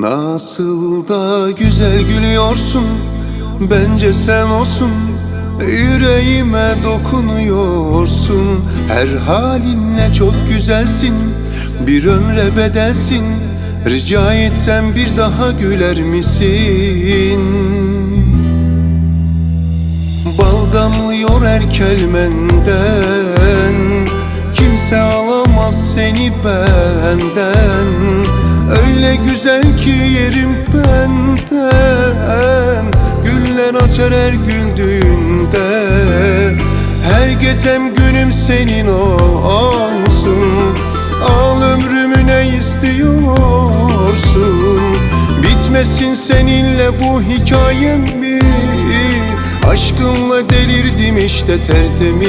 Nasıl da güzel gülüyorsun Bence sen olsun. Yüreğime dokunuyorsun Her halinle çok güzelsin. Bir ömre bedelsin Rica etsem bir daha güler misin? Bal damlıyor her kelmenden Kimse alamaz seni benden Öyle güzel ki yerim benden. Güller açar her güldüğünde Her gecem günüm senin olsun Al ömrümü ne istiyorsun? Bitmesin seninle bu hikayem mi? Aşkınla delirdim işte tertemiz.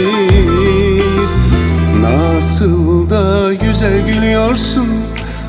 Nasıl da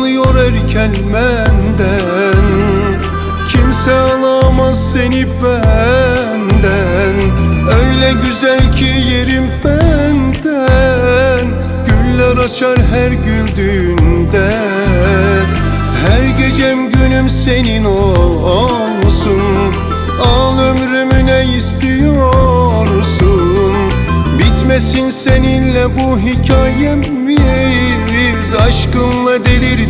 Bal damlıyor her kelmenden Kimse alamaz seni benden. Öyle güzel ki yerim benden. Güller açar her güldüğünde. Her gecem günüm senin olsun. Al ömrümü ne istiyorsun? Bitmesin seninle bu hikayemiz Aşkınla delirdim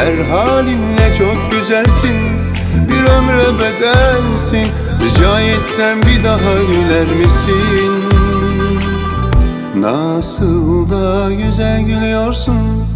Her halinle çok güzelsin. Bir ömre bedelsin. Rica etsem bir daha güler misin? Nasıl da güzel gülüyorsun